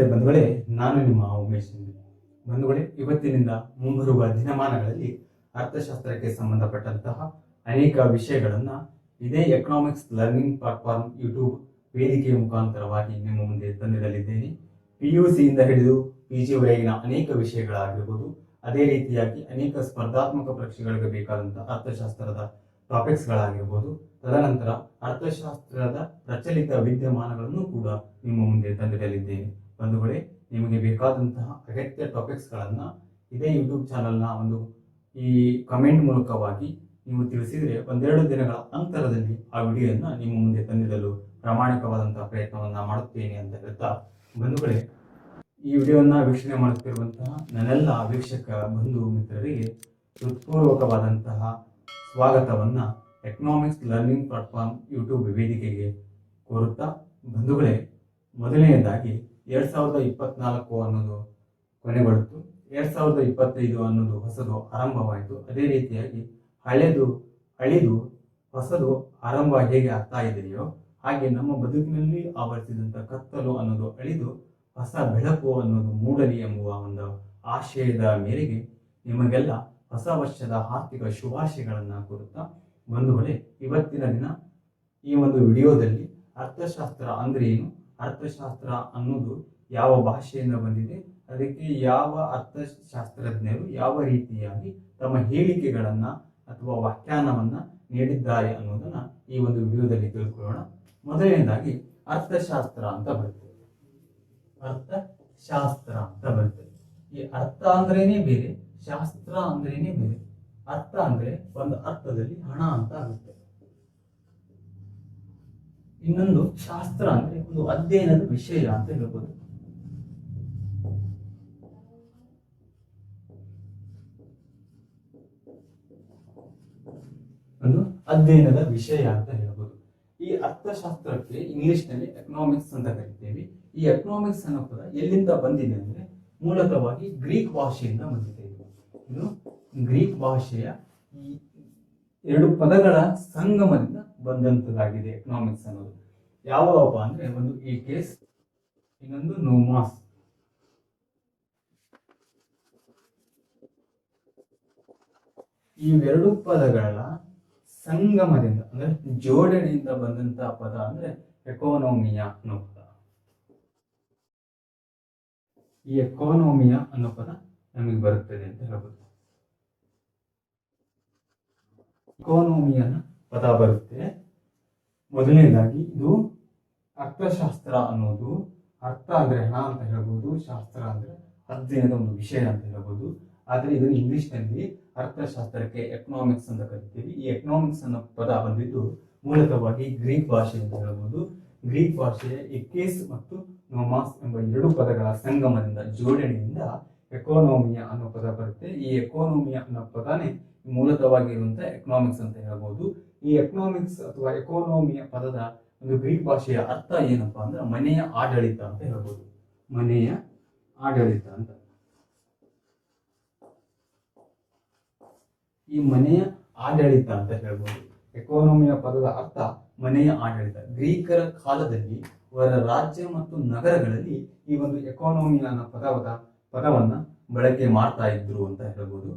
ನಮಸ್ತೆ ಬಂಧುಗಳೇ, ನಾನು ನಿಮ್ಮ ಉಮೇಶ್. ಬಂಧುಗಳೇ, ಇವತ್ತಿನಿಂದ ಮುಂಬರುವ ದಿನಮಾನಗಳಲ್ಲಿ ಅರ್ಥಶಾಸ್ತ್ರಕ್ಕೆ ಸಂಬಂಧಪಟ್ಟಂತಹ ಅನೇಕ ವಿಷಯಗಳನ್ನು ಇದೇ ಎಕನಾಮಿಕ್ಸ್ ಲರ್ನಿಂಗ್ ಪ್ಲಾಟ್ಫಾರ್ಮ್ ಯೂಟ್ಯೂಬ್ ವೇದಿಕೆಯ ಮುಖಾಂತರವಾಗಿ ನಿಮ್ಮ ಮುಂದೆ ತಂದಿಡಲಿದ್ದೇನೆ ಪಿ ಯು ಸಿಯಿಂದ ಹಿಡಿದು ಪಿ ಜಿ ವರೆಗಿನ ಅನೇಕ ವಿಷಯಗಳಾಗಿರ್ಬೋದು, ಅದೇ ರೀತಿಯಾಗಿ ಅನೇಕ ಸ್ಪರ್ಧಾತ್ಮಕ ಪರೀಕ್ಷೆಗಳಿಗೆ ಬೇಕಾದಂತಹ ಅರ್ಥಶಾಸ್ತ್ರದ ಟಾಪಿಕ್ಸ್ಗಳಾಗಿರ್ಬೋದು ತದನಂತರ ಅರ್ಥಶಾಸ್ತ್ರದ ಪ್ರಚಲಿತ ವಿದ್ಯಮಾನಗಳನ್ನು ಕೂಡ ನಿಮ್ಮ ಮುಂದೆ ತಂದಿಡಲಿದ್ದೇನೆ ಬಂಧುಗಳೇ, ನಿಮಗೆ ಬೇಕಾದಂತಹ ಅಗತ್ಯ ಟಾಪಿಕ್ಸ್ಗಳನ್ನು ಇದೇ ಯೂಟ್ಯೂಬ್ ಚಾನಲ್ನ ಒಂದು ಈ ಕಮೆಂಟ್ ಮೂಲಕವಾಗಿ ನೀವು ತಿಳಿಸಿದರೆ ಒಂದೆರಡು ದಿನಗಳ ಅಂತರದಲ್ಲಿ ಆ ವಿಡಿಯೋನ ನಿಮ್ಮ ಮುಂದೆ ತಂದಿಡಲು ಪ್ರಾಮಾಣಿಕವಾದಂತಹ ಪ್ರಯತ್ನವನ್ನು ಮಾಡುತ್ತೇನೆ ಅಂತ ಹೇಳ್ತಾ ಬಂಧುಗಳೇ, ಈ ವಿಡಿಯೋವನ್ನು ವೀಕ್ಷಣೆ ಮಾಡುತ್ತಿರುವಂತಹ ನನ್ನೆಲ್ಲ ವೀಕ್ಷಕ ಬಂಧು ಮಿತ್ರರಿಗೆ ಹೃತ್ಪೂರ್ವಕವಾದಂತಹ ಸ್ವಾಗತವನ್ನ ಎಕನಾಮಿಕ್ಸ್ ಲರ್ನಿಂಗ್ ಪ್ಲಾಟ್ಫಾರ್ಮ್ ಯೂಟ್ಯೂಬ್ ವೇದಿಕೆಗೆ ಕೋರುತ್ತಾ ಬಂಧುಗಳೇ ಮೊದಲನೆಯದಾಗಿ ಎರಡ್ ಸಾವಿರದ ಇಪ್ಪತ್ನಾಲ್ಕು ಅನ್ನೋದು ಕೊನೆಗೊಳ್ತು ಎರಡ್ ಸಾವಿರದ ಇಪ್ಪತ್ತೈದು ಅನ್ನೋದು ಹೊಸದು ಆರಂಭವಾಯಿತು. ಅದೇ ರೀತಿಯಾಗಿ ಹಳೆದು, ಅಳಿದು ಹೊಸದು ಆರಂಭ ಹೇಗೆ ಆಗ್ತಾ ಇದೆಯೋ ಹಾಗೆ ನಮ್ಮ ಬದುಕಿನಲ್ಲಿ ಆವರಿಸಿದಂಥ ಕತ್ತಲು ಅನ್ನೋದು ಅಳಿದು ಹೊಸ ಬೆಳಕು ಅನ್ನೋದು ಮೂಡಲಿ ಎಂಬುವ ಒಂದು ಆಶಯದ ಮೇರೆಗೆ ನಿಮಗೆಲ್ಲ ಹೊಸ ವರ್ಷದ ಆರ್ಥಿಕ ಶುಭಾಶಯಗಳನ್ನು ಕೋರುತ್ತಾ ಬಂಧುಗಳೇ, ಇವತ್ತಿನ ದಿನ ಈ ಒಂದು ವಿಡಿಯೋದಲ್ಲಿ ಅರ್ಥಶಾಸ್ತ್ರ ಅಂದ್ರೆ ಏನು? ಅರ್ಥಶಾಸ್ತ್ರ ಅನ್ನೋದು ಯಾವ ಭಾಷೆಯಿಂದ ಬಂದಿದೆ, ಅದಕ್ಕೆ ಯಾವ ಅರ್ಥಶಾಸ್ತ್ರಜ್ಞರು ಯಾವ ರೀತಿಯಾಗಿ ತಮ್ಮ ಹೇಳಿಕೆಗಳನ್ನು ಅಥವಾ ವ್ಯಾಖ್ಯಾನವನ್ನ ನೀಡಿದ್ದಾರೆ ಅನ್ನೋದನ್ನು ಈ ಒಂದು ವಿಡಿಯೋದಲ್ಲಿ ತಿಳ್ಕೊಳ್ಳೋಣ. ಮೊದಲನೇದಾಗಿ, ಅರ್ಥಶಾಸ್ತ್ರ ಅಂತ ಬರುತ್ತೆ. ಅರ್ಥಶಾಸ್ತ್ರ ಅಂತ ಬರುತ್ತೆ. ಈ ಅರ್ಥ ಅಂದ್ರೇನೆ ಬೇರೆ, ಶಾಸ್ತ್ರ ಅಂದ್ರೇನೆ ಬೇರೆ. ಅರ್ಥ ಅಂದ್ರೆ ಒಂದು ಅರ್ಥದಲ್ಲಿ ಹಣ ಅಂತ ಆಗುತ್ತೆ. ಇನ್ನೊಂದು ಶಾಸ್ತ್ರ ಅಂದ್ರೆ ಒಂದು ಅಧ್ಯಯನದ ವಿಷಯ ಅಂತ ಹೇಳ್ಬೋದು. ಒಂದು ಅಧ್ಯಯನದ ವಿಷಯ ಅಂತ ಹೇಳ್ಬೋದು. ಈ ಅರ್ಥಶಾಸ್ತ್ರಕ್ಕೆ ಇಂಗ್ಲಿಷ್ನಲ್ಲಿ ಎಕನಾಮಿಕ್ಸ್ ಅಂತ ಕರಿತೇವೆ. ಈ ಎಕನಾಮಿಕ್ಸ್ ಅನ್ನೋ ಪದ ಎಲ್ಲಿಂದ ಬಂದಿದೆ ಅಂದ್ರೆ ಮೂಲತಃವಾಗಿ ಗ್ರೀಕ್ ಭಾಷೆಯಿಂದ ಬಂದಿದೆ ಇದು. ಗ್ರೀಕ್ ಭಾಷೆಯ ಈ ಎರಡು ಪದಗಳ ಸಂಗಮದಿಂದ ಬಂದಂತದಾಗಿದೆ ಎಕನಾಮಿಕ್ಸ್ ಅನ್ನೋದು. ಯಾವಪ್ಪ ಅಂದ್ರೆ ಒಂದು ಈ ಕೇಸ್ ಇನ್ನೊಂದು ನೋಮಾಸ್ ಇವೆರಡು ಪದಗಳ ಸಂಗಮದಿಂದ, ಅಂದ್ರೆ ಜೋಡಣೆಯಿಂದ ಬಂದಂತ ಪದ ಅಂದ್ರೆ ಎಕೋನೋಮಿಯಾ ಅನ್ನೋ ಪದ. ಈ ಎಕೋನೋಮಿಯಾ ಅನ್ನೋ ಪದ ನಮಗೆ ಬರುತ್ತದೆ ಅಂತ ಹೇಳ್ಬೋದು. ಎಕೋನೋಮಿಯನ್ನ ಪದ ಬರುತ್ತೆ. ಮೊದಲನೇದಾಗಿ ಇದು ಅರ್ಥಶಾಸ್ತ್ರ ಅನ್ನೋದು. ಅರ್ಥ ಅಂದ್ರೆ ಹಣ ಅಂತ ಹೇಳ್ಬೋದು, ಶಾಸ್ತ್ರ ಅಂದ್ರೆ ಅಧ್ಯಯನದ ಒಂದು ವಿಷಯ ಅಂತ ಹೇಳ್ಬೋದು. ಆದರೆ ಇದನ್ನು ಇಂಗ್ಲಿಷ್ನಲ್ಲಿ ಅರ್ಥಶಾಸ್ತ್ರಕ್ಕೆ ಎಕನಾಮಿಕ್ಸ್ ಅಂತ ಕರಿತೀವಿ. ಈ ಎಕನಾಮಿಕ್ಸ್ ಅನ್ನೋ ಪದ ಬಂದಿದ್ದು ಮೂಲತವಾಗಿ ಗ್ರೀಕ್ ಭಾಷೆ ಅಂತ ಹೇಳ್ಬೋದು. ಗ್ರೀಕ್ ಭಾಷೆಯ ಎಕೇಸ್ ಮತ್ತು ನೋಮಾಸ್ ಎಂಬ ಎರಡು ಪದಗಳ ಸಂಗಮದಿಂದ, ಜೋಡಣೆಯಿಂದ ಎಕೋನೋಮಿಯಾ ಅನ್ನೋ ಪದ ಬರುತ್ತೆ. ಈ ಎಕೋನೋಮಿಯಾ ಅನ್ನೋ ಪದನೇ ಮೂಲತವಾಗಿರುವಂತ ಎಕನಾಮಿಕ್ಸ್ ಅಂತ ಹೇಳ್ಬೋದು. ಈ ಎಕನಾಮಿಕ್ಸ್ ಅಥವಾ ಎಕೋನೋಮಿಯ ಪದದ ಒಂದು ಗ್ರೀಕ್ ಭಾಷೆಯ ಅರ್ಥ ಏನಪ್ಪಾ ಅಂದ್ರೆ ಮನೆಯ ಆಡಳಿತ ಅಂತ ಹೇಳ್ಬೋದು. ಮನೆಯ ಆಡಳಿತ ಅಂತ. ಈ ಮನೆಯ ಆಡಳಿತ ಅಂತ ಹೇಳ್ಬೋದು. ಎಕೋನಮಿಯ ಪದದ ಅರ್ಥ ಮನೆಯ ಆಡಳಿತ. ಗ್ರೀಕರ ಕಾಲದಲ್ಲಿ ಅವರ ರಾಜ್ಯ ಮತ್ತು ನಗರಗಳಲ್ಲಿ ಈ ಒಂದು ಎಕಾನಮಿಯ ಪದವದ ಪದವನ್ನ ಬಳಕೆ ಮಾಡ್ತಾ ಇದ್ರು ಅಂತ ಹೇಳ್ಬೋದು.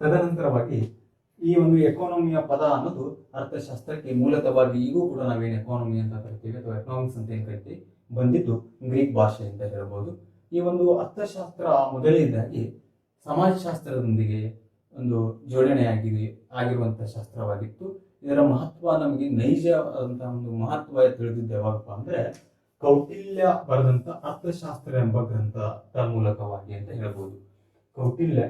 ತದನಂತರವಾಗಿ ಈ ಒಂದು ಎಕಾನಮಿಯ ಪದ ಅನ್ನೋದು ಅರ್ಥಶಾಸ್ತ್ರಕ್ಕೆ ಮೂಲತವಾಗಿ ಈಗೂ ಕೂಡ ನಾವೇನು ಎಕಾನಮಿ ಅಂತ ಕರಿತೀವಿ ಅಥವಾ ಎಕನಾಮಿಕ್ಸ್ ಅಂತ ಏನು ಕರಿತೀವಿ? ಬಂದಿದ್ದು ಗ್ರೀಕ್ ಭಾಷೆ ಅಂತ ಹೇಳ್ಬೋದು. ಈ ಒಂದು ಅರ್ಥಶಾಸ್ತ್ರ ಮೊದಲನೇದಾಗಿ ಸಮಾಜಶಾಸ್ತ್ರದೊಂದಿಗೆ ಒಂದು ಜೋಡಣೆಯಾಗಿದೆ ಆಗಿರುವಂಥ ಶಾಸ್ತ್ರವಾಗಿತ್ತು. ಇದರ ಮಹತ್ವ ನಮಗೆ ನೈಜ ಅಂತ ಒಂದು ಮಹತ್ವ ತಿಳಿದಿದ್ದು ಯಾವಾಗಪ್ಪ ಅಂದ್ರೆ ಕೌಟಿಲ್ಯ ಬರೆದಂತ ಅರ್ಥಶಾಸ್ತ್ರ ಎಂಬ ಗ್ರಂಥದ ಮೂಲಕವಾಗಿ ಅಂತ ಹೇಳ್ಬೋದು. ಕೌಟಿಲ್ಯ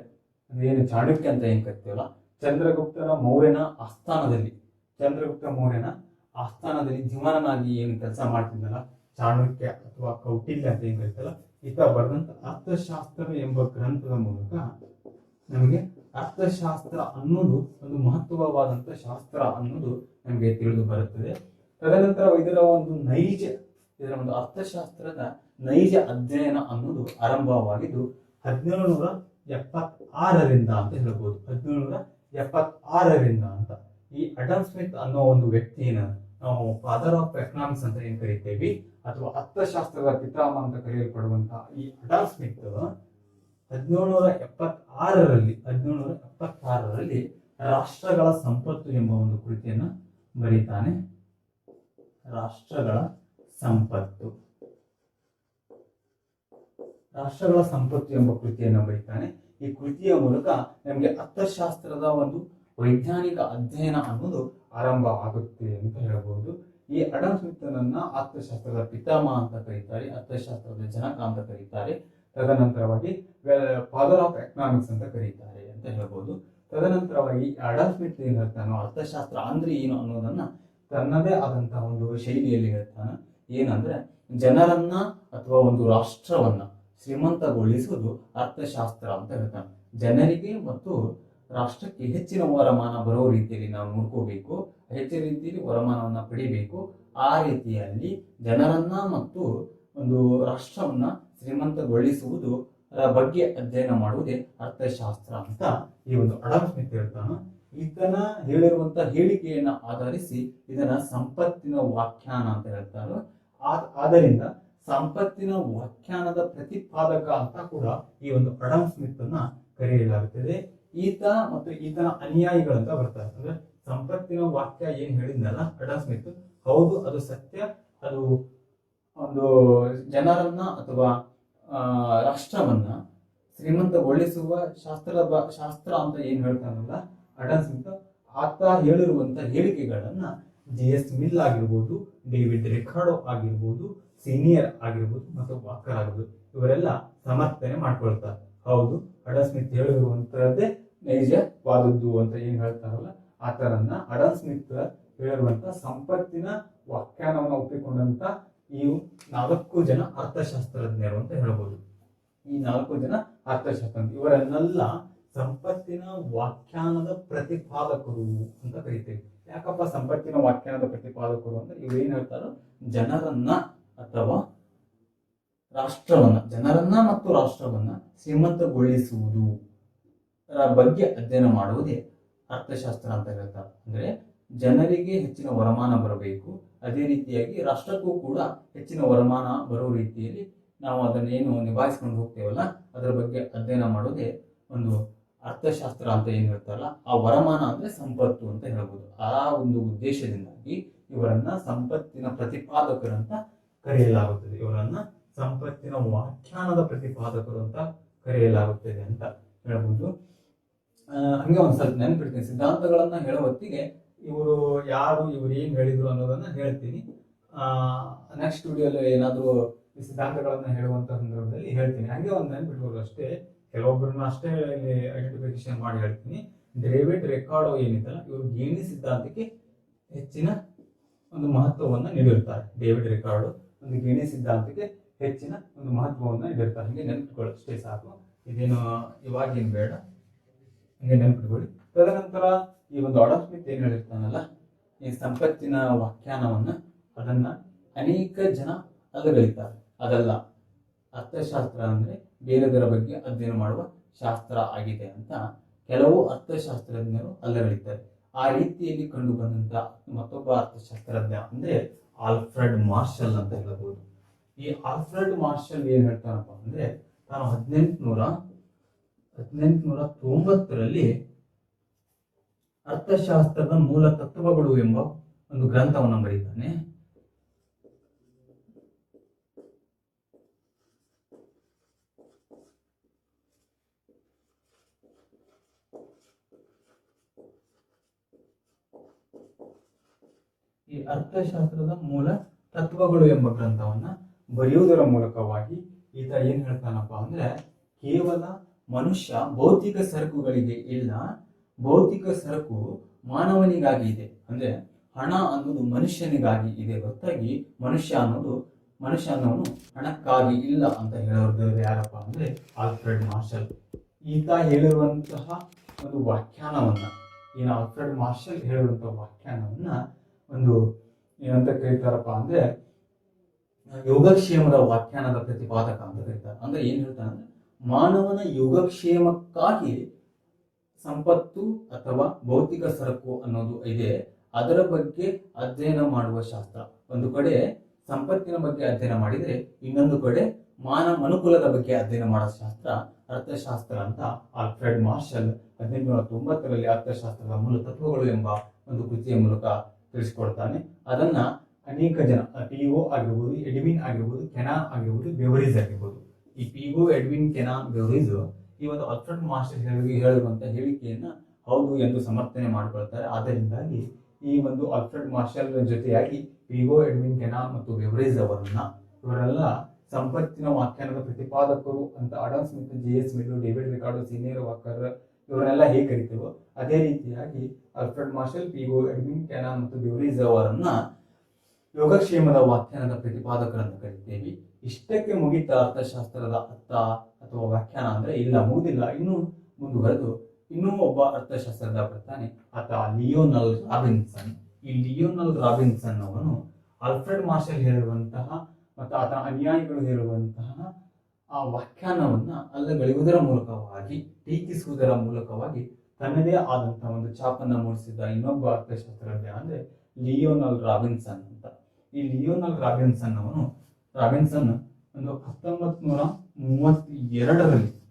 ಏನು ಚಾಣಕ್ಯ ಅಂತ ಏನು ಕರಿತೀವಲ್ಲ? ಚಂದ್ರಗುಪ್ತನ ಮೌರ್ಯನ ಆಸ್ಥಾನದಲ್ಲಿ, ಚಂದ್ರಗುಪ್ತ ಮೌರ್ಯನ ಆಸ್ಥಾನದಲ್ಲಿ ದಿವಾನನಾಗಿ ಏನು ಕೆಲಸ ಮಾಡ್ತಿದ್ದಲ್ಲ ಚಾಣಕ್ಯ ಅಥವಾ ಕೌಟಿಲ್ಯ ಅಂತ ಏನ್ ಕರಿತಲ್ಲ? ಈತ ಬರೆದಂತ ಅರ್ಥಶಾಸ್ತ್ರ ಎಂಬ ಗ್ರಂಥದ ಮೂಲಕ ನಮಗೆ ಅರ್ಥಶಾಸ್ತ್ರ ಅನ್ನೋದು ಒಂದು ಮಹತ್ವವಾದಂತ ಶಾಸ್ತ್ರ ಅನ್ನೋದು ನಮಗೆ ತಿಳಿದು ಬರುತ್ತದೆ. ತದನಂತರ ಇದರ ಒಂದು ನೈಜ, ಇದರ ಒಂದು ಅರ್ಥಶಾಸ್ತ್ರದ ನೈಜ ಅಧ್ಯಯನ ಅನ್ನೋದು ಆರಂಭವಾಗಿದ್ದು ಹದಿನೇಳು ನೂರ ಎಪ್ಪತ್ತಾರರಿಂದ ಅಂತ ಹೇಳ್ಬೋದು. ಹದಿನೇಳು ನೂರ ಎಪ್ಪತ್ತಾರರಿಂದ ಅಂತ. ಈ ಅಡಮ್ ಸ್ಮಿತ್ ಅನ್ನೋ ಒಂದು ವ್ಯಕ್ತಿನ ನಾವು ಫಾದರ್ ಆಫ್ ಎಕನಾಮಿಕ್ಸ್ ಅಂತ ಏನ್ ಕರಿತೇವಿ? ಅಥವಾ ಅರ್ಥಶಾಸ್ತ್ರದ ಪಿತಾಮಹ ಅಂತ ಕರೆಯಲ್ಪಡುವಂತಹ ಈ ಅಡಮ್ ಸ್ಮಿತ್ ಹದಿನೇಳುನೂರ ಎಪ್ಪತ್ತಾರರಲ್ಲಿ ಹದಿನೇಳುನೂರ ಎಪ್ಪತ್ತಾರರಲ್ಲಿ ರಾಷ್ಟ್ರಗಳ ಸಂಪತ್ತು ಎಂಬ ಒಂದು ಕೃತಿಯನ್ನ ಬರೀತಾನೆ. ರಾಷ್ಟ್ರಗಳ ಸಂಪತ್ತು. ರಾಷ್ಟ್ರಗಳ ಸಂಪತ್ತು ಎಂಬ ಕೃತಿಯನ್ನು ಬರೀತಾನೆ. ಈ ಕೃತಿಯ ಮೂಲಕ ನಮಗೆ ಅರ್ಥಶಾಸ್ತ್ರದ ಒಂದು ವೈಜ್ಞಾನಿಕ ಅಧ್ಯಯನ ಅನ್ನೋದು ಆರಂಭ ಆಗುತ್ತೆ ಅಂತ ಹೇಳಬಹುದು ಈ ಅಡಮ್ ಸ್ಮಿತ್ನನ್ನ ಅರ್ಥಶಾಸ್ತ್ರದ ಪಿತಾಮಹ ಅಂತ ಕರೀತಾರೆ, ಅರ್ಥಶಾಸ್ತ್ರದ ಜನಕ ಅಂತ ಕರೀತಾರೆ. ತದನಂತರವಾಗಿ ಫಾದರ್ ಆಫ್ ಎಕನಾಮಿಕ್ಸ್ ಅಂತ ಕರೀತಾರೆ ಅಂತ ಹೇಳ್ಬೋದು. ತದನಂತರವಾಗಿ ಅಡಮ್ ಸ್ಮಿತ್ ಏನ್ ಹೇಳ್ತಾನೋ, ಅರ್ಥಶಾಸ್ತ್ರ ಅಂದ್ರೆ ಏನು ಅನ್ನೋದನ್ನ ತನ್ನದೇ ಆದಂತಹ ಒಂದು ಶೈಲಿಯಲ್ಲಿ ಹೇಳ್ತಾನೆ. ಏನಂದ್ರೆ ಜನರನ್ನ ಅಥವಾ ಒಂದು ರಾಷ್ಟ್ರವನ್ನ ಶ್ರೀಮಂತಗೊಳಿಸುವುದು ಅರ್ಥಶಾಸ್ತ್ರ ಅಂತ ಹೇಳ್ತಾನೆ ಜನರಿಗೆ ಮತ್ತು ರಾಷ್ಟ್ರಕ್ಕೆ ಹೆಚ್ಚಿನ ವರಮಾನ ಬರೋ ರೀತಿಯಲ್ಲಿ ನಾವು ನೋಡ್ಕೋಬೇಕು, ಹೆಚ್ಚಿನ ರೀತಿಯಲ್ಲಿ ವರಮಾನವನ್ನು ಪಡಿಬೇಕು. ಆ ರೀತಿಯಲ್ಲಿ ಜನರನ್ನ ಮತ್ತು ಒಂದು ರಾಷ್ಟ್ರವನ್ನ ಶ್ರೀಮಂತಗೊಳಿಸುವುದು ಬಗ್ಗೆ ಅಧ್ಯಯನ ಮಾಡುವುದೇ ಅರ್ಥಶಾಸ್ತ್ರ ಅಂತ ಈ ಒಂದು ಅಡಮ್ ಸ್ಮಿತ್ ಹೇಳ್ತಾನ. ಇದನ್ನ ಹೇಳಿರುವಂತಹ ಹೇಳಿಕೆಯನ್ನ ಆಧರಿಸಿ ಇದನ್ನ ಸಂಪತ್ತಿನ ವ್ಯಾಖ್ಯಾನ ಅಂತ ಹೇಳ್ತಾರೆ. ಆದ್ದರಿಂದ ಸಂಪತ್ತಿನ ವ್ಯಾಖ್ಯಾನದ ಪ್ರತಿಪಾದಕ ಅಂತ ಕೂಡ ಈ ಒಂದು ಅಡಮ್ ಸ್ಮಿತ್ ಅನ್ನ ಕರೆಯಲಾಗುತ್ತದೆ. ಈತ ಮತ್ತು ಈತನ ಅನುಯಾಯಿಗಳಂತ ಬರ್ತಾರೆ. ಅಂದ್ರೆ ಸಂಪತ್ತಿನ ವಾಕ್ಯ ಏನ್ ಹೇಳಿದ್ನಲ್ಲ ಅಡಮ್ ಸ್ಮಿತ್? ಹೌದು, ಅದು ಸತ್ಯ. ಅದು ಒಂದು ಜನರನ್ನ ಅಥವಾ ರಾಷ್ಟ್ರವನ್ನ ಶ್ರೀಮಂತಗೊಳಿಸುವ ಶಾಸ್ತ್ರ ಶಾಸ್ತ್ರ ಅಂತ ಏನ್ ಹೇಳ್ತಾನಲ್ಲ ಅಡಮ್ ಸ್ಮಿತ್? ಆತ ಹೇಳಿರುವಂತ ಹೇಳಿಕೆಗಳನ್ನ ಜಿ ಎಸ್ ಮಿಲ್ ಆಗಿರ್ಬೋದು, ಡೇವಿಡ್ ರಿಕಾರ್ಡೋ ಆಗಿರ್ಬೋದು, ಸೀನಿಯರ್ ಆಗಿರ್ಬೋದು, ಮತ್ತು ವಾಕರ್ ಆಗಿರ್ಬೋದು, ಇವರೆಲ್ಲ ಸಮರ್ಥನೆ ಮಾಡ್ಕೊಳ್ತಾರೆ. ಹೌದು ಅಡಮ್ ಸ್ಮಿತ್ ಹೇಳಿರುವಂತದ್ದೇ ನೈಜವಾದದ್ದು ಅಂತ ಏನ್ ಹೇಳ್ತಾರಲ್ಲ ಆತರನ್ನ ಅಡಮ್ ಸ್ಮಿತ್ ಹೇಳಿರುವಂತ ಸಂಪತ್ತಿನ ವ್ಯಾಖ್ಯಾನವನ್ನು ಒಪ್ಪಿಕೊಂಡಂತ ಈ ನಾಲ್ಕು ಜನ ಅರ್ಥಶಾಸ್ತ್ರಜ್ಞರು ಅಂತ ಹೇಳ್ಬೋದು. ಈ ನಾಲ್ಕು ಜನ ಅರ್ಥಶಾಸ್ತ್ರ ಇವರನ್ನೆಲ್ಲ ಸಂಪತ್ತಿನ ವ್ಯಾಖ್ಯಾನದ ಪ್ರತಿಪಾದಕರು ಅಂತ ಕರಿತೇವೆ. ಯಾಕಪ್ಪ ಸಂಪತ್ತಿನ ವ್ಯಾಖ್ಯಾನದ ಪ್ರತಿಪಾದಕರು ಅಂದ್ರೆ ಇವ್ರು ಏನ್ ಹೇಳ್ತಾರೋ, ಜನರನ್ನ ಅಥವಾ ರಾಷ್ಟ್ರವನ್ನ, ಜನರನ್ನ ಮತ್ತು ರಾಷ್ಟ್ರವನ್ನ ಶ್ರೀಮಂತಗೊಳಿಸುವುದು ಬಗ್ಗೆ ಅಧ್ಯಯನ ಮಾಡುವುದೇ ಅರ್ಥಶಾಸ್ತ್ರ ಅಂತ ಹೇಳ್ತಾರೆ. ಅಂದ್ರೆ ಜನರಿಗೆ ಹೆಚ್ಚಿನ ವರಮಾನ ಬರಬೇಕು. ಅದೇ ರೀತಿಯಾಗಿ ರಾಷ್ಟ್ರಕ್ಕೂ ಕೂಡ ಹೆಚ್ಚಿನ ವರಮಾನ ಬರೋ ರೀತಿಯಲ್ಲಿ ನಾವು ಅದನ್ನೇನು ನಿಭಾಯಿಸ್ಕೊಂಡು ಹೋಗ್ತೇವಲ್ಲ, ಅದರ ಬಗ್ಗೆ ಅಧ್ಯಯನ ಮಾಡೋದೇ ಒಂದು ಅರ್ಥಶಾಸ್ತ್ರ ಅಂತ ಏನು ಹೇಳ್ತಾರಲ್ಲ, ಆ ವರಮಾನ ಅಂದ್ರೆ ಸಂಪತ್ತು ಅಂತ ಹೇಳ್ಬೋದು. ಆ ಒಂದು ಉದ್ದೇಶದಿಂದಾಗಿ ಇವರನ್ನ ಸಂಪತ್ತಿನ ಪ್ರತಿಪಾದಕರಂತ ಕರೆಯಲಾಗುತ್ತದೆ. ಇವರನ್ನ ಸಂಪತ್ತಿನ ವ್ಯಾಖ್ಯಾನದ ಪ್ರತಿಪಾದಕರು ಅಂತ ಕರೆಯಲಾಗುತ್ತದೆ ಅಂತ ಹೇಳ್ಬೋದು. ಹಂಗೆ ಒಂದು ಸ್ವಲ್ಪ ನೆನ್ಪಿಡ್ತೀನಿ. ಸಿದ್ಧಾಂತಗಳನ್ನ ಹೇಳೋ ಹೊತ್ತಿಗೆ ಇವರು ಯಾರು, ಇವ್ರು ಏನ್ ಹೇಳಿದ್ರು ಅನ್ನೋದನ್ನ ಹೇಳ್ತೀನಿ. ನೆಕ್ಸ್ಟ್ ವಿಡಿಯೋಲಿ ಏನಾದರೂ ಈ ಸಿದ್ಧಾಂತಗಳನ್ನ ಹೇಳುವಂತ ಸಂದರ್ಭದಲ್ಲಿ ಹೇಳ್ತೀನಿ. ಹಂಗೆ ಒಂದು ನೆನ್ಪಿಟ್ಬೋದು ಅಷ್ಟೇ. ಕೆಲವೊಬ್ಬರನ್ನ ಅಷ್ಟೇ ಇಲ್ಲಿ ಐಡೆಂಟಿಫಿಕೇಶನ್ ಮಾಡಿ ಹೇಳ್ತೀನಿ. ಡೇವಿಡ್ ರೆಕಾರ್ಡೋ ಏನಿತ್ತಲ್ಲ, ಇವರು ಗೇಣಿ ಸಿದ್ಧಾಂತಕ್ಕೆ ಹೆಚ್ಚಿನ ಒಂದು ಮಹತ್ವವನ್ನು ನೀಡಿರ್ತಾರೆ. ಡೇವಿಡ್ ರೆಕಾರ್ಡು ಒಂದು ಗೇಣಿ ಸಿದ್ಧಾಂತಕ್ಕೆ ಹೆಚ್ಚಿನ ಒಂದು ಮಹತ್ವವನ್ನು ನೀಡಿರ್ತಾರೆ. ಹೀಗೆ ನೆನ್ಪಿಟ್ಕೊಳ್ಳಿ, ಅಷ್ಟೇ ಸಾಕು. ಇದೇನು ಇವಾಗೇನು ಬೇಡ. ಹೀಗೆ ನೆನ್ಪಿಟ್ಕೊಳ್ಳಿ. ತದನಂತರ ಈ ಒಂದು ಅಡಸ್ಮಿತ್ ಏನು ಏನ್ ಹೇಳಿರ್ತಾನಲ್ಲ, ಈ ಸಂಪತ್ತಿನ ವ್ಯಾಖ್ಯಾನವನ್ನು ಅದನ್ನ ಅನೇಕ ಜನ ಅಲ್ಲಗಲಿತಾರೆ ಅದಲ್ಲ, ಅರ್ಥಶಾಸ್ತ್ರ ಅಂದ್ರೆ ಬೇರೆದರ ಬಗ್ಗೆ ಅಧ್ಯಯನ ಮಾಡುವ ಶಾಸ್ತ್ರ ಆಗಿದೆ ಅಂತ ಕೆಲವು ಅರ್ಥಶಾಸ್ತ್ರಜ್ಞರು ಅಲ್ಲಗಲಿತಾರೆ ಆ ರೀತಿಯಲ್ಲಿ ಕಂಡು ಬಂದಂತ ಮತ್ತೊಬ್ಬ ಅರ್ಥಶಾಸ್ತ್ರಜ್ಞ ಅಂದ್ರೆ ಆಲ್ಫ್ರೆಡ್ ಮಾರ್ಷಲ್ ಅಂತ ಹೇಳಬಹುದು ಈ ಆಲ್ಫ್ರೆಡ್ ಮಾರ್ಷಲ್ ಏನ್ ಹೇಳ್ತಾನಪ್ಪ ಅಂದ್ರೆ ತಾನು ಹದಿನೆಂಟುನೂರ ಹದಿನೆಂಟುನೂರ ತೊಂಬತ್ತರಲ್ಲಿ ಅರ್ಥಶಾಸ್ತ್ರದ ಮೂಲ ತತ್ವಗಳು ಎಂಬ ಒಂದು ಗ್ರಂಥವನ್ನು ಬರೀತಾನೆ. ಈ ಅರ್ಥಶಾಸ್ತ್ರದ ಮೂಲ ತತ್ವಗಳು ಎಂಬ ಗ್ರಂಥವನ್ನ ಬರೆಯುವುದರ ಮೂಲಕವಾಗಿ ಈತ ಏನ್ ಹೇಳ್ತಾನಪ್ಪ ಅಂದ್ರೆ ಕೇವಲ ಮನುಷ್ಯ ಭೌತಿಕ ಸರಕುಗಳಿಗೆ ಇಲ್ಲ, ಭೌತಿಕ ಸರಕು ಮಾನವನಿಗಾಗಿ ಇದೆ. ಅಂದ್ರೆ ಹಣ ಅನ್ನೋದು ಮನುಷ್ಯನಿಗಾಗಿ ಇದೆ. ಹೊರತಾಗಿ ಮನುಷ್ಯ ಅನ್ನೋದು, ಮನುಷ್ಯ ಅನ್ನೋನು ಹಣಕ್ಕಾಗಿ ಇಲ್ಲ ಅಂತ ಹೇಳೋದು ಯಾರಪ್ಪ ಅಂದ್ರೆ ಆಲ್ಫ್ರೆಡ್ ಮಾರ್ಷಲ್. ಈತ ಹೇಳಿರುವಂತಹ ಒಂದು ವ್ಯಾಖ್ಯಾನವನ್ನ ಏನು ಆಲ್ಫ್ರೆಡ್ ಮಾರ್ಷಲ್ ಹೇಳಿರುವಂತಹ ವ್ಯಾಖ್ಯಾನವನ್ನ ಒಂದು ಏನಂತ ಕರೀತಾರಪ್ಪ ಅಂದ್ರೆ, ಯೋಗಕ್ಷೇಮದ ವ್ಯಾಖ್ಯಾನದ ಪ್ರತಿಪಾದಕ ಅಂತ ಕರೀತಾರೆ ಅಂದ್ರೆ ಏನ್ ಹೇಳ್ತಾರೆ ಅಂದ್ರೆ, ಮಾನವನ ಯೋಗಕ್ಷೇಮಕ್ಕಾಗಿ ಸಂಪತ್ತು ಅಥವಾ ಭೌತಿಕ ಸರಕು ಅನ್ನೋದು ಇದೆ. ಅದರ ಬಗ್ಗೆ ಅಧ್ಯಯನ ಮಾಡುವ ಶಾಸ್ತ್ರ. ಒಂದು ಕಡೆ ಸಂಪತ್ತಿನ ಬಗ್ಗೆ ಅಧ್ಯಯನ ಮಾಡಿದರೆ, ಇನ್ನೊಂದು ಕಡೆ ಮಾನವ ಮನುಕುಲದ ಬಗ್ಗೆ ಅಧ್ಯಯನ ಮಾಡೋ ಶಾಸ್ತ್ರ ಅರ್ಥಶಾಸ್ತ್ರ ಅಂತ ಆಲ್ಫ್ರೆಡ್ ಮಾರ್ಷಲ್ ಹದಿನೆಂಟುನೂರ ತೊಂಬತ್ತರಲ್ಲಿ ಅರ್ಥಶಾಸ್ತ್ರದ ಮೂಲ ತತ್ವಗಳು ಎಂಬ ಒಂದು ಕೃತಿಯ ಮೂಲಕ ತಿಳಿಸಿಕೊಡ್ತಾನೆ. ಅದನ್ನ ಅನೇಕ ಜನ ಪಿ ಒ ಆಗಿರ್ಬೋದು ಎಡ್ವಿನ್ ಆಗಿರ್ಬೋದು ಕೆನಾ ಆಗಿರ್ಬೋದು ಬೆವರೇಜ್ ಆಗಿರ್ಬೋದು. ಈ Pigou Edwin Cannan Beveridge ಈ ಒಂದು ಆಲ್ಫ್ರೆಡ್ ಮಾಸ್ಟರ್ ಹೇಳಿ ಹೇಳುವಂತ ಹೇಳಿಕೆಯನ್ನ ಹೌದು ಎಂದು ಸಮರ್ಥನೆ ಮಾಡಿಕೊಳ್ತಾರೆ. ಆದ್ದರಿಂದಾಗಿ ಈ ಒಂದು ಆಲ್ಫ್ರೆಡ್ ಮಾರ್ಷಲ್ ಜೊತೆಯಾಗಿ ಪಿಗೋ ಎಡ್ವಿನ್ ಕೆನಾನ್ ಮತ್ತು ಬೆವರೇಜ್ ಅವರನ್ನ ಇವರೆಲ್ಲ ಸಂಪತ್ತಿನ ವ್ಯಾಖ್ಯಾನದ ಪ್ರತಿಪಾದಕರು ಅಂತ Adam Smith J S Mill David Ricardo Senior Walker ಇವರನ್ನೆಲ್ಲ ಹೇಗೆ ಕರಿತೇವೋ ಅದೇ ರೀತಿಯಾಗಿ Alfred Marshall, Pigou Edwin Cannan ಮತ್ತು ಬೆವರೇಜ್ ಅವರನ್ನ ಯೋಗಕ್ಷೇಮದ ವ್ಯಾಖ್ಯಾನದ ಪ್ರತಿಪಾದಕರನ್ನು ಕರಿತೇವೆ. ಇಷ್ಟಕ್ಕೆ ಮುಗಿತ ಅರ್ಥಶಾಸ್ತ್ರದ ಅರ್ಥ ಅಥವಾ ವ್ಯಾಖ್ಯಾನ ಅಂದ್ರೆ ಇಲ್ಲ, ಮುಗಿದಿಲ್ಲ, ಇನ್ನೂ ಮುಂದುವರೆದು ಇನ್ನೂ ಒಬ್ಬ ಅರ್ಥಶಾಸ್ತ್ರದ ಬರ್ತಾನೆ ಆತ ಲಿಯೋನಲ್ ರಾಬಿನ್ಸನ್. ಈ ಲಿಯೋನಲ್ ರಾಬಿನ್ಸನ್ ಅವನು ಆಲ್ಫ್ರೆಡ್ ಮಾರ್ಷಲ್ ಹೇಳುವಂತಹ ಮತ್ತು ಆತ ಅನುಯಾಯಿಗಳು ಹೇಳುವಂತಹ ಆ ವ್ಯಾಖ್ಯಾನವನ್ನು ಅಲ್ಲಗಳೆಯುವುದರ ಮೂಲಕವಾಗಿ, ಟೀಕಿಸುವುದರ ಮೂಲಕವಾಗಿ ತನ್ನದೇ ಆದಂತಹ ಒಂದು ಛಾಪನ್ನು ಮೂಡಿಸಿದ ಇನ್ನೊಬ್ಬ ಅರ್ಥಶಾಸ್ತ್ರಜ್ಞ ಅಂದ್ರೆ ಲಿಯೋನಲ್ ರಾಬಿನ್ಸನ್ ಅಂತ. ಈ ಲಿಯೋನಲ್ ರಾಬಿನ್ಸನ್ ಅವನು, ರಾಬಿನ್ಸನ್ ಒಂದು ಹತ್ತೊಂಬತ್ ನೂರ ಮೂವತ್ತೆರಡರಲ್ಲಿ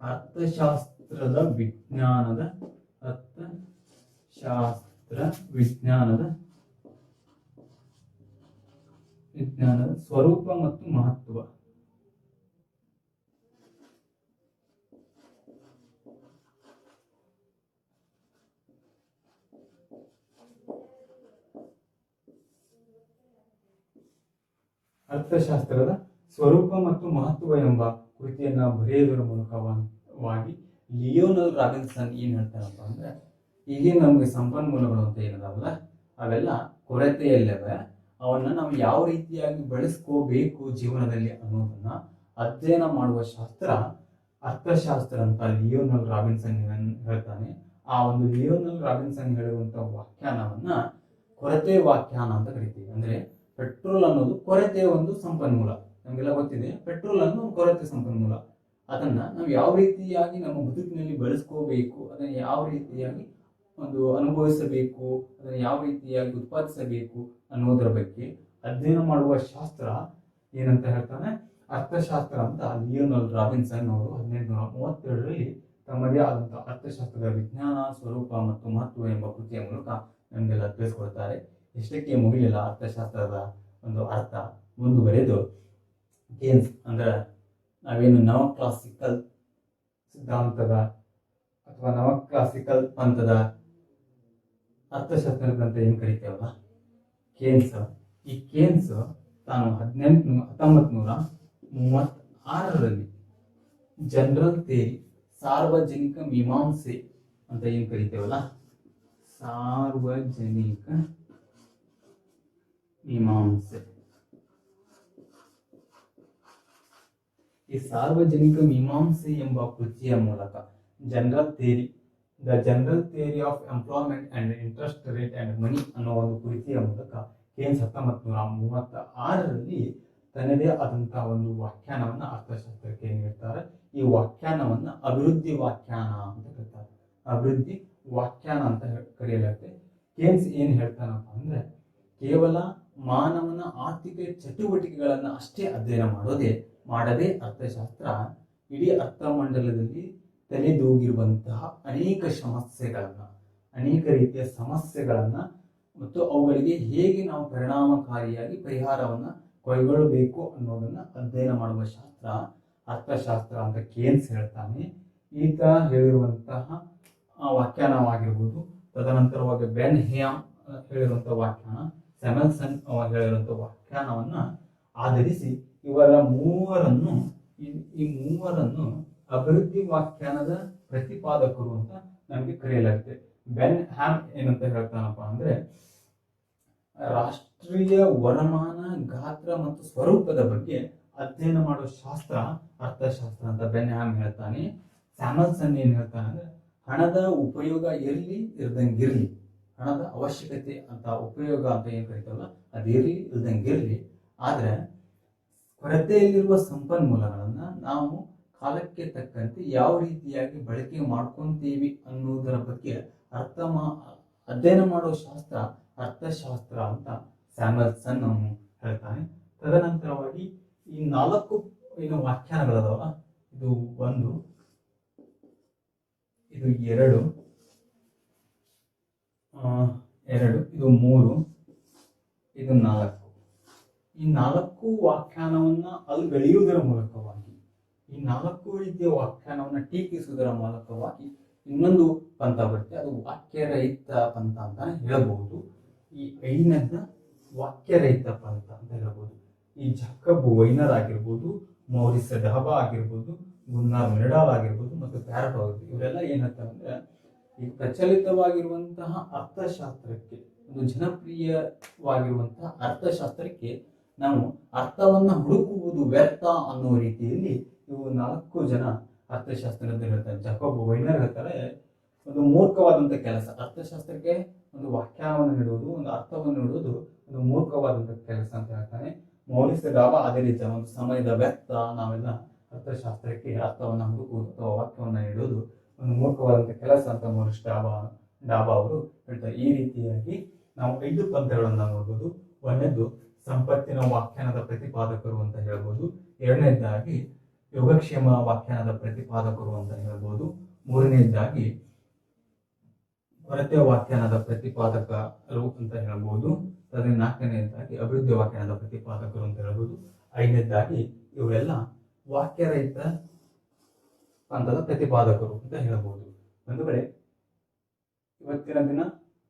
ಅರ್ಥಶಾಸ್ತ್ರದ ವಿಜ್ಞಾನದ, ಅರ್ಥಶಾಸ್ತ್ರ ವಿಜ್ಞಾನದ ವಿಜ್ಞಾನದ ಸ್ವರೂಪ ಮತ್ತು ಮಹತ್ವ. ಅರ್ಥಶಾಸ್ತ್ರದ ಸ್ವರೂಪ ಮತ್ತು ಮಹತ್ವ ಎಂಬ ಕೃತಿಯನ್ನ ಬರೆಯುವುದರ ಮೂಲಕವಾಗಿ ಲಿಯೋನಲ್ ರಾಬಿನ್ಸನ್ ಏನು ಹೇಳ್ತಾರಪ್ಪ ಅಂದ್ರೆ ಈಗೇನು ನಮಗೆ ಸಂಪನ್ಮೂಲಗಳು ಅಂತ ಏನಿದಾವಲ್ಲ, ಅವೆಲ್ಲ ಕೊರತೆಯಲ್ಲವೆ. ಅವನ್ನ ನಾವು ಯಾವ ರೀತಿಯಾಗಿ ಬಳಸ್ಕೋಬೇಕು ಜೀವನದಲ್ಲಿ ಅನ್ನೋದನ್ನ ಅಧ್ಯಯನ ಮಾಡುವ ಶಾಸ್ತ್ರ ಅರ್ಥಶಾಸ್ತ್ರ ಅಂತ ಲಿಯೋನಲ್ ರಾಬಿನ್ಸನ್ ಹೇಳ್ತಾನೆ. ಆ ಒಂದು ಲಿಯೋನಲ್ ರಾಬಿನ್ಸನ್ ಹೇಳುವಂತ ವ್ಯಾಖ್ಯಾನವನ್ನ ಕೊರತೆ ವ್ಯಾಖ್ಯಾನ ಅಂತ ಕರಿತೀವಿ. ಅಂದ್ರೆ ಪೆಟ್ರೋಲ್ ಅನ್ನೋದು ಕೊರತೆಯ ಒಂದು ಸಂಪನ್ಮೂಲ. ನಮಗೆಲ್ಲ ಗೊತ್ತಿದೆ, ಪೆಟ್ರೋಲ್ ಅನ್ನೋ ಕೊರತೆ ಸಂಪನ್ಮೂಲ. ಅದನ್ನ ನಾವು ಯಾವ ರೀತಿಯಾಗಿ ನಮ್ಮ ಬದುಕಿನಲ್ಲಿ ಬಳಸ್ಕೋಬೇಕು, ಅದನ್ನ ಯಾವ ರೀತಿಯಾಗಿ ಒಂದು ಅನುಭವಿಸಬೇಕು, ಅದನ್ನು ಯಾವ ರೀತಿಯಾಗಿ ಉತ್ಪಾದಿಸಬೇಕು ಅನ್ನೋದರ ಬಗ್ಗೆ ಅಧ್ಯಯನ ಮಾಡುವ ಶಾಸ್ತ್ರ ಏನಂತ ಹೇಳ್ತಾನೆ? ಅರ್ಥಶಾಸ್ತ್ರ ಅಂತ ಲಿಯೋನಲ್ ರಾಬಿನ್ಸನ್ ಅವರು ಹದಿನೆಂಟುನೂರ ಮೂವತ್ತೆರಡರಲ್ಲಿ ತಮ್ಮದೇ ಆದಂತಹ ಅರ್ಥಶಾಸ್ತ್ರದ ವಿಜ್ಞಾನ ಸ್ವರೂಪ ಮತ್ತು ಮಹತ್ವ ಎಂಬ ಕೃತಿಯ ಮೂಲಕ ನಮಗೆಲ್ಲ ತಿಳಿಸ್ಕೊಡ್ತಾರೆ. ಎಷ್ಟಕ್ಕೆ ಮುಗಿಲಿಲ್ಲ ಅರ್ಥಶಾಸ್ತ್ರದ ಒಂದು ಅರ್ಥ ಮುಂದುವರೆದು ಕೇನ್ಸ್ ಅಂದ್ರೆ ನಾವೇನು ನವ ಕ್ಲಾಸಿಕಲ್ ಸಿದ್ಧಾಂತದ ಅಥವಾ ನವ ಕ್ಲಾಸಿಕಲ್ ಪಂಥದ ಅರ್ಥಶಾಸ್ತ್ರ ಅಂತ ಏನು ಕರಿತೇವಲ್ಲ? ಕೇನ್ಸ್. ಈ ಕೇನ್ಸ್ ತಾನು ಹದಿನೆಂಟು ಹತ್ತೊಂಬತ್ತು ನೂರ ಮೂವತ್ತಾರರಲ್ಲಿ ಜನರಲ್ ಥೇರಿ ಸಾರ್ವಜನಿಕ ಮೀಮಾಂಸೆ ಅಂತ ಏನು ಕರಿತೇವಲ್ಲ? ಸಾರ್ವಜನಿಕ ಮೀಮಾಂಸೆ. ಈ ಸಾರ್ವಜನಿಕ ಮೀಮಾಂಸೆ ಎಂಬ ಕೃತಿಯ ಮೂಲಕ general theory, the general theory of employment and interest rate and money ಅನ್ನೋ ಒಂದು ಕೃತಿಯ ಮೂಲಕ ಕೇನ್ಸ್ ಹತ್ತೊಂಬತ್ತು ನೂರ ಮೂವತ್ತ ಆರರಲ್ಲಿ ತನ್ನದೇ ಆದಂತಹ ಒಂದು ವ್ಯಾಖ್ಯಾನವನ್ನು ಅರ್ಥಶಾಸ್ತ್ರಕ್ಕೆ ನೀಡ್ತಾರೆ. ಈ ವ್ಯಾಖ್ಯಾನವನ್ನು ಅಭಿವೃದ್ಧಿ ವ್ಯಾಖ್ಯಾನ ಅಂತ ಕರೀತಾರೆ. ಅಭಿವೃದ್ಧಿ ವ್ಯಾಖ್ಯಾನ ಅಂತ ಕರೆಯಲಾಗುತ್ತೆ. ಕೇನ್ಸ್ ಏನು ಹೇಳ್ತಾನಪ್ಪ ಅಂದ್ರೆ ಕೇವಲ ಮಾನವನ ಆರ್ಥಿಕ ಚಟುವಟಿಕೆಗಳನ್ನು ಅಷ್ಟೇ ಅಧ್ಯಯನ ಮಾಡೋದೇ, ಮಾಡದೆ ಅರ್ಥಶಾಸ್ತ್ರ, ಇಡೀ ಅರ್ಥಮಂಡಲದಲ್ಲಿ ತಲೆದೂಗಿರುವಂತಹ ಅನೇಕ ಸಮಸ್ಯೆಗಳನ್ನು, ಅನೇಕ ರೀತಿಯ ಸಮಸ್ಯೆಗಳನ್ನು ಮತ್ತು ಅವುಗಳಿಗೆ ಹೇಗೆ ನಾವು ಪರಿಣಾಮಕಾರಿಯಾಗಿ ಪರಿಹಾರವನ್ನ ಕೈಗೊಳ್ಳಬೇಕು ಅನ್ನೋದನ್ನ ಅಧ್ಯಯನ ಮಾಡುವ ಶಾಸ್ತ್ರ, ಅರ್ಥಶಾಸ್ತ್ರ ಅಂತ ಕೇನ್ಸ್ ಹೇಳ್ತಾನೆ. ಈತ ಹೇಳಿರುವಂತಹ ವ್ಯಾಖ್ಯಾನವಾಗಿರ್ಬೋದು. ತದನಂತರವಾಗಿ ಬೆನ್ ಹ್ಯಾಮ್ ಹೇಳಿರುವಂತಹ ವ್ಯಾಖ್ಯಾನ. ಸೆಮೆಲ್ಸನ್ ಅವ ಹೇಳಿರುವಂತಹ ವ್ಯಾಖ್ಯಾನವನ್ನ ಆಧರಿಸಿ ಇವರ ಮೂವರನ್ನು ಈ- ಈ ಮೂವರನ್ನು ಅಭಿವೃದ್ಧಿ ವ್ಯಾಖ್ಯಾನದ ಪ್ರತಿಪಾದಕರು ಅಂತ ನಮಗೆ ಕರೆಯಲಾಗುತ್ತೆ. ಬೆನ್ ಹ್ಯಾಮ್ ಏನಂತ ಹೇಳ್ತಾನಪ್ಪ ಅಂದ್ರೆ, ರಾಷ್ಟ್ರೀಯ ವರಮಾನ, ಗಾತ್ರ ಮತ್ತು ಸ್ವರೂಪದ ಬಗ್ಗೆ ಅಧ್ಯಯನ ಮಾಡುವ ಶಾಸ್ತ್ರ, ಅರ್ಥಶಾಸ್ತ್ರ ಅಂತ ಬೆನ್ ಹ್ಯಾಮ್ ಹೇಳ್ತಾನೆ. ಸ್ಯಾಮಲ್ಸನ್ ಏನ್ ಹೇಳ್ತಾನೆ ಅಂದ್ರೆ, ಹಣದ ಉಪಯೋಗ ಇರಲಿ ಇರ್ದಂಗಿರ್ಲಿ ಹಣದ ಅವಶ್ಯಕತೆ ಅಂತ, ಉಪಯೋಗ ಅಂತ ಏನ್ ಕರಿತಾವಲ್ಲ ಇಲ್ದಂಗೆ ಇರಲಿ. ಆದರೆ ಕೊರತೆಯಲ್ಲಿರುವ ಸಂಪನ್ಮೂಲಗಳನ್ನು ನಾವು ಕಾಲಕ್ಕೆ ತಕ್ಕಂತೆ ಯಾವ ರೀತಿಯಾಗಿ ಬಳಕೆ ಮಾಡ್ಕೊತೀವಿ ಅನ್ನೋದರ ಬಗ್ಗೆ ಅರ್ಥ ಮಾ, ಅಧ್ಯಯನ ಮಾಡೋ ಶಾಸ್ತ್ರ ಅರ್ಥಶಾಸ್ತ್ರ ಅಂತ ಸ್ಯಾಮಲ್ಸನ್ ಅವನು ಹೇಳ್ತಾನೆ. ತದನಂತರವಾಗಿ ಈ ನಾಲ್ಕು ಏನು ವ್ಯಾಖ್ಯಾನಗಳದಾವಲ್ಲ ಇದು ಒಂದು, ಇದು ಎರಡು ಎರಡು, ಇದು ಮೂರು, ಇದು ನಾಲ್ಕು. ಈ ನಾಲ್ಕು ವ್ಯಾಖ್ಯಾನವನ್ನ ಬೆಳೆಯುವುದರ ಮೂಲಕವಾಗಿ, ಈ ನಾಲ್ಕು ರೀತಿಯ ವ್ಯಾಖ್ಯಾನವನ್ನ ಟೀಕಿಸುವುದರ ಮೂಲಕವಾಗಿ ಇನ್ನೊಂದು ಪಂಥ ಬರುತ್ತೆ. ಅದು ವಾಕ್ಯರಹಿತ ಪಂಥ ಅಂತ ಹೇಳಬಹುದು. ಈ ಐನದ ವಾಕ್ಯರಹಿತ ಪಂಥ ಅಂತ ಹೇಳ್ಬೋದು ಈ ಜಕ್ಕಬ್ ವೈನರ್ ಆಗಿರ್ಬೋದು ಮೌರಿಸ್ ಡಹಬಾ ಆಗಿರ್ಬೋದು, ಗುನ್ನಾರ್ ಮಿಡಾಲ್ ಆಗಿರ್ಬೋದು, ಮತ್ತು ಪ್ಯಾರಟ್ ಆಗಿರ್ಬೋದು. ಇವರೆಲ್ಲ ಏನಂತ ಅಂದ್ರೆ ಈ ಪ್ರಚಲಿತವಾಗಿರುವಂತಹ ಅರ್ಥಶಾಸ್ತ್ರಕ್ಕೆ, ಒಂದು ಜನಪ್ರಿಯವಾಗಿರುವಂತಹ ಅರ್ಥಶಾಸ್ತ್ರಕ್ಕೆ ನಾವು ಅರ್ಥವನ್ನ ಹುಡುಕುವುದು ವ್ಯರ್ಥ ಅನ್ನೋ ರೀತಿಯಲ್ಲಿ ಇವು ನಾಲ್ಕು ಜನ ಅರ್ಥಶಾಸ್ತ್ರದಲ್ಲಿ ಹೇಳ್ತಾರೆ. ಜಕೋಬ್ ವೈನರ್ ಹೇಳ್ತಾರೆ, ಒಂದು ಮೂರ್ಖವಾದಂಥ ಕೆಲಸ. ಅರ್ಥಶಾಸ್ತ್ರಕ್ಕೆ ಒಂದು ವ್ಯಾಖ್ಯಾನವನ್ನು ನೀಡುವುದು, ಒಂದು ಅರ್ಥವನ್ನು ನೀಡುವುದು ಒಂದು ಮೂರ್ಖವಾದಂಥ ಕೆಲಸ ಅಂತ ಹೇಳ್ತಾನೆ. ಮೌಲಿಸ್ ಅದೇ ರೀತಿಯ ಒಂದು ಸಮಯದ ವ್ಯರ್ಥ, ನಾವೆಲ್ಲ ಅರ್ಥಶಾಸ್ತ್ರಕ್ಕೆ ಅರ್ಥವನ್ನು ಹುಡುಕುವುದು ಅಥವಾ ವಾಕ್ಯವನ್ನು ನೀಡುವುದು ಒಂದು ಮೂರ್ಖವಾದಂಥ ಕೆಲಸ ಅಂತ ಮೌಲಿಸ್ ಡಾಬಾ ಡಾಬಾ ಅವರು ಹೇಳ್ತಾರೆ. ಈ ರೀತಿಯಾಗಿ ನಾವು ಐದು ಪಂಥಗಳನ್ನು ನೋಡ್ಬೋದು. ಒಂದನೇದು ಸಂಪತ್ತಿನ ವ್ಯಾಖ್ಯಾನದ ಪ್ರತಿಪಾದಕರು ಅಂತ ಹೇಳ್ಬೋದು. ಎರಡನೇದಾಗಿ ಯೋಗಕ್ಷೇಮ ವ್ಯಾಖ್ಯಾನದ ಪ್ರತಿಪಾದಕರು ಅಂತ ಹೇಳ್ಬೋದು. ಮೂರನೇದಾಗಿ ಕೊರತೆ ವ್ಯಾಖ್ಯಾನದ ಪ್ರತಿಪಾದಕರು ಅಂತ ಹೇಳ್ಬೋದು. ಅದೇ ನಾಲ್ಕನೇದಾಗಿ ಅಭಿವೃದ್ಧಿ ವ್ಯಾಖ್ಯಾನದ ಪ್ರತಿಪಾದಕರು ಅಂತ ಹೇಳ್ಬೋದು. ಐದನೇದಾಗಿ ಇವರೆಲ್ಲ ವಾಕ್ಯರಹಿತ ಪಂಥದ ಪ್ರತಿಪಾದಕರು ಅಂತ ಹೇಳಬಹುದು. ಒಂದು ವೇಳೆ ಇವತ್ತಿನ ದಿನ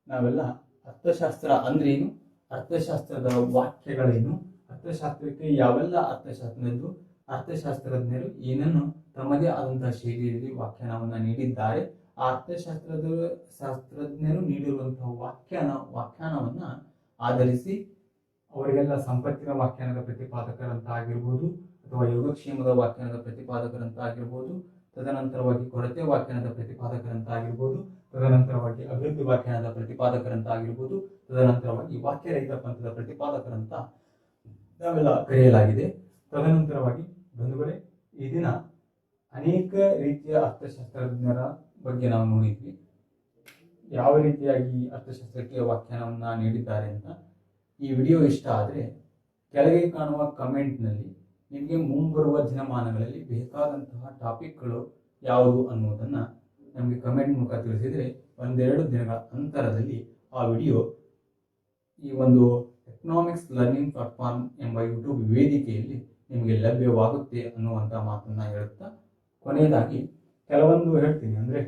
ನಾವೆಲ್ಲ ಅರ್ಥಶಾಸ್ತ್ರ ಅಂದ್ರೇನು? ಅರ್ಥಶಾಸ್ತ್ರದ ವಾಕ್ಯಗಳೇನು? ಅರ್ಥಶಾಸ್ತ್ರಕ್ಕೆ ಯಾವೆಲ್ಲ ಅರ್ಥಶಾಸ್ತ್ರದ್ದು ಅರ್ಥಶಾಸ್ತ್ರಜ್ಞರು ಏನನ್ನು ತಮ್ಮದೇ ಆದಂತಹ ಶೈಲಿಯಲ್ಲಿ ವ್ಯಾಖ್ಯಾನವನ್ನ ನೀಡಿದ್ದಾರೆ? ಆ ಅರ್ಥಶಾಸ್ತ್ರದ ಶಾಸ್ತ್ರಜ್ಞರು ನೀಡಿರುವಂತಹ ವ್ಯಾಖ್ಯಾನ, ವ್ಯಾಖ್ಯಾನವನ್ನ ಆಧರಿಸಿ ಅವರಿಗೆಲ್ಲ ಸಂಪತ್ತಿನ ವ್ಯಾಖ್ಯಾನದ ಪ್ರತಿಪಾದಕರಂತ ಆಗಿರ್ಬೋದು ಅಥವಾ ಯೋಗಕ್ಷೇಮದ ವ್ಯಾಖ್ಯಾನದ ಪ್ರತಿಪಾದಕರಂತ ಆಗಿರ್ಬೋದು ತದನಂತರವಾಗಿ ಕೊರತೆ ವ್ಯಾಖ್ಯಾನದ ಪ್ರತಿಪಾದಕರಂತಾಗಿರ್ಬೋದು, ತದನಂತರವಾಗಿ ಅಭಿವೃದ್ಧಿ ವ್ಯಾಖ್ಯಾನದ ಪ್ರತಿಪಾದಕರಂತಾಗಿರ್ಬೋದು, ತದನಂತರವಾಗಿ ವಾಕ್ಯರಹಿತ ಪಂಥದ ಪ್ರತಿಪಾದಕರಂತ ನಾವೆಲ್ಲ ಕರೆಯಲಾಗಿದೆ. ತದನಂತರವಾಗಿ ಬಂಧುಗಳೇ, ಈ ದಿನ ಅನೇಕ ರೀತಿಯ ಅರ್ಥಶಾಸ್ತ್ರಜ್ಞರ ಬಗ್ಗೆ ನಾವು ನೋಡಿದ್ವಿ. ಯಾವ ರೀತಿಯಾಗಿ ಅರ್ಥಶಾಸ್ತ್ರಕ್ಕೆ ವ್ಯಾಖ್ಯಾನವನ್ನು ನೀಡಿದ್ದಾರೆ ಅಂತ ಈ ವಿಡಿಯೋ ಇಷ್ಟ ಆದರೆ ಕೆಳಗೆ ಕಾಣುವ ಕಮೆಂಟ್ನಲ್ಲಿ ನಿಮಗೆ ಮುಂಬರುವ ದಿನಮಾನಗಳಲ್ಲಿ ಬೇಕಾದಂತಹ ಟಾಪಿಕ್ಗಳು ಯಾವುದು ಅನ್ನುವುದನ್ನು ನಮಗೆ ಕಮೆಂಟ್ ಮೂಲಕ ತಿಳಿಸಿದರೆ ಒಂದೆರಡು ದಿನಗಳ ಅಂತರದಲ್ಲಿ ಆ ವಿಡಿಯೋ ಈ ಒಂದು ಎಕನಾಮಿಕ್ಸ್ ಲರ್ನಿಂಗ್ ಪ್ಲಾಟ್ಫಾರ್ಮ್ ಎಂಬ ಯೂಟ್ಯೂಬ್ ವೇದಿಕೆಯಲ್ಲಿ ನಿಮಗೆ ಲಭ್ಯವಾಗುತ್ತೆ ಅನ್ನುವಂಥ ಮಾತನ್ನು ಹೇಳುತ್ತಾ ಕೊನೆಯದಾಗಿ ಕೆಲವೊಂದು ಹೇಳ್ತೀನಿ ಅಂದರೆ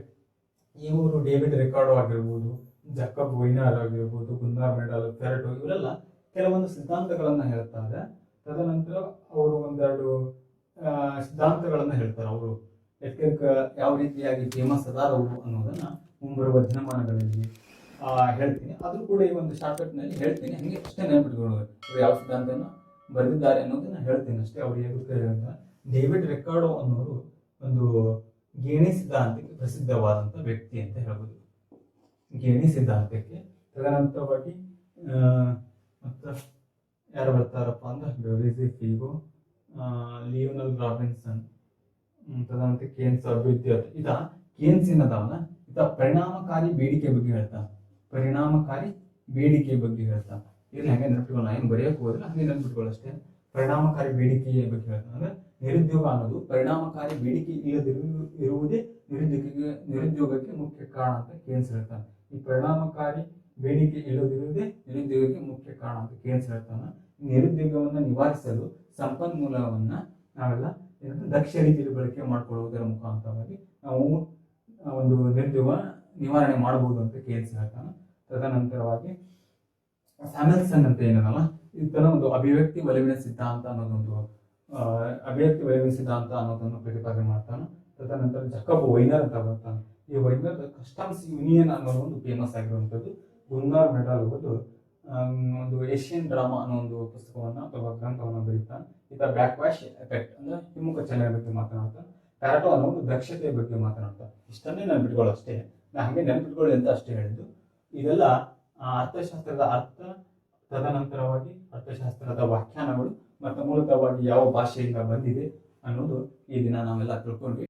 ಇವರು ಡೇವಿಡ್ ರೆಕಾರ್ಡೋ ಆಗಿರ್ಬೋದು ಜಕಬ್ ವೈನಾರ್ ಆಗಿರ್ಬೋದು ಗುಂದಾ ಮೆಡಲ್ ಫೆರಟೋ ಇವರೆಲ್ಲ ಕೆಲವೊಂದು ಸಿದ್ಧಾಂತಗಳನ್ನು ಹೇಳ್ತಾರೆ ತದನಂತರ ಅವರು ಒಂದೆರಡು ಸಿದ್ಧಾಂತಗಳನ್ನು ಹೇಳ್ತಾರೆ ಅವರು. ಲೆಕ್ಕಕ್ಕ ಯಾವ ರೀತಿಯಾಗಿ ಫೇಮಸ್ ಅದಾರವು ಅನ್ನೋದನ್ನ ಮುಂಬರುವ ದಿನಮಾನಗಳಲ್ಲಿ ಹೇಳ್ತೀನಿ. ಅದು ಕೂಡ ಈ ಒಂದು ಶಾರ್ಟ್ಕಟ್ನಲ್ಲಿ ಹೇಳ್ತೀನಿ. ಹಂಗೆ ಅಷ್ಟೇ ನೆನಪಿಟ್ಕೊಳ್ಳೋದು ಅವ್ರು ಯಾವ ಸಿದ್ಧಾಂತನ ಬರೆದಿದ್ದಾರೆ ಅನ್ನೋದನ್ನ ಹೇಳ್ತೀನಿ ಅಷ್ಟೇ. ಅವ್ರು ಎದಕ್ಕೆ ಅಂತ ಡೇವಿಡ್ ರೆಕಾರ್ಡೋ ಅನ್ನೋರು ಒಂದು ಗೇಣಿ ಸಿದ್ಧಾಂತಕ್ಕೆ ಪ್ರಸಿದ್ಧವಾದಂಥ ವ್ಯಕ್ತಿ ಅಂತ ಹೇಳ್ಬೋದು. ಗೇಣಿ ಸಿದ್ಧಾಂತಕ್ಕೆ ತದನಂತರವಾಗಿ ಮತ್ತು ಯಾರು ಬರ್ತಾರಪ್ಪ ಅಂದ್ರೆ ಡೊರಿಸಿ ಫಿಗೋ ಲಿಯೋನಲ್ ರಾಬಿನ್ಸನ್ ತದನಂತರ ಕೇನ್ಸ್ ಅಭಿವೃದ್ಧಿ ಇದ ಕೇನ್ಸ್ ಏನದಾವಲ್ಲ ಇದ ಪರಿಣಾಮಕಾರಿ ಬೇಡಿಕೆ ಬಗ್ಗೆ ಹೇಳ್ತಾ ಪರಿಣಾಮಕಾರಿ ಬೇಡಿಕೆ ಬಗ್ಗೆ ಹೇಳ್ತಾ ಇದನ್ನ ಹಂಗೆ ನೆನಪಿಟ್ಕೊಳ್ಳ ಏನು ಬರೆಯಕ್ಕೆ ಹೋದ್ರೆ ಹಂಗೆ ನೆನಪಿಟ್ಕೊಳ್ಳ ಅಷ್ಟೇ. ಪರಿಣಾಮಕಾರಿ ಬೇಡಿಕೆ ಬಗ್ಗೆ ಹೇಳ್ತಾ ಅಂದ್ರೆ ನಿರುದ್ಯೋಗ ಅನ್ನೋದು ಪರಿಣಾಮಕಾರಿ ಬೇಡಿಕೆ ಇಲ್ಲದಿರು, ಇರುವುದೇ ನಿರುದ್ಯೋಗಕ್ಕೆ ನಿರುದ್ಯೋಗಕ್ಕೆ ಮುಖ್ಯ ಕಾರಣ ಅಂತ ಕೇನ್ಸ್ ಹೇಳ್ತಾನೆ. ಈ ಪರಿಣಾಮಕಾರಿ ಬೇಡಿಕೆ ಇಲ್ಲದಿರುವುದೇ ನಿರುದ್ಯೋಗಕ್ಕೆ ಮುಖ್ಯ ಕಾರಣ ಅಂತ ಕೇನ್ಸ್ ಹೇಳ್ತಾನ. ನಿರುದ್ಯೋಗವನ್ನ ನಿವಾರಿಸಲು ಸಂಪನ್ಮೂಲವನ್ನು ನಾವೆಲ್ಲ ದಕ್ಷ ರೀತಿಯಲ್ಲಿ ಬಳಕೆ ಮಾಡಿಕೊಳ್ಳುವುದರ ಮುಖಾಂತರವಾಗಿ ನಾವು ಒಂದು ನಿರುದ್ಯೋಗ ನಿವಾರಣೆ ಮಾಡಬಹುದು ಅಂತ ಕೇನ್ಸ್ ಹೇಳ್ತಾನೆ. ತದನಂತರವಾಗಿ ಸ್ಯಾಮಲ್ಸನ್ ಅಂತ ಏನದಲ್ಲ, ಇದನ್ನ ಒಂದು ಅಭಿವ್ಯಕ್ತಿ ಒಲವಿನ ಸಿದ್ಧಾಂತ ಅನ್ನೋದೊಂದು ಅಭಿವ್ಯಕ್ತಿ ಒಲವಿನ ಸಿದ್ಧಾಂತ ಅನ್ನೋದನ್ನು ಪ್ರತಿಪಾದನೆ ಮಾಡ್ತಾನೆ. ತದನಂತರ ಜಕಬ್ ವೈನರ್ ಅಂತ ಬರ್ತಾನೆ. ಈ ವೈನರ್ ಕಸ್ಟಮ್ಸ್ ಯೂನಿಯನ್ ಅನ್ನೋದು ಒಂದು ಫೇಮಸ್ ಆಗಿರುವಂಥದ್ದು. ಗುನ್ನಾರ್ ಮೆಡಲ್ ಒಂದು ಒಂದು ಏಷ್ಯನ್ ಡ್ರಾಮಾ ಅನ್ನೋ ಒಂದು ಪುಸ್ತಕವನ್ನು ಅಥವಾ ಗ್ರಂಥವನ್ನು ಬರೀತಾನೆ ಈತ ಬ್ಯಾಕ್ ವ್ಯಾಶ್ ಎಫೆಕ್ಟ್ ಅಂದ್ರೆ ಹಿಮ್ಮುಖ ಚಲನೆ ಬಗ್ಗೆ ಮಾತನಾಡ್ತಾ ಕ್ಯಾರಟೋ ಅನ್ನೋ ಒಂದು ದಕ್ಷತೆಯ ಬಗ್ಗೆ ಮಾತನಾಡ್ತಾ. ಇಷ್ಟನ್ನೇ ನೆನಪಿಟ್ಕೊಳ್ಳೋ ಅಷ್ಟೇ. ನಾ ಹಾಗೆ ನೆನಪಿಟ್ಕೊಳ್ಳಿ ಅಂತ ಅಷ್ಟೇ ಹೇಳಿದ್ದು. ಇದೆಲ್ಲ ಅರ್ಥಶಾಸ್ತ್ರದ ಅರ್ಥ ತದನಂತರವಾಗಿ ಅರ್ಥಶಾಸ್ತ್ರದ ವ್ಯಾಖ್ಯಾನಗಳು ಮತ್ತು ಮೂಲತಃವಾಗಿ ಯಾವ ಭಾಷೆಯಿಂದ ಬಂದಿದೆ ಅನ್ನೋದು ಈ ದಿನ ನಾವೆಲ್ಲ ತಿಳ್ಕೊಂಡ್ವಿ.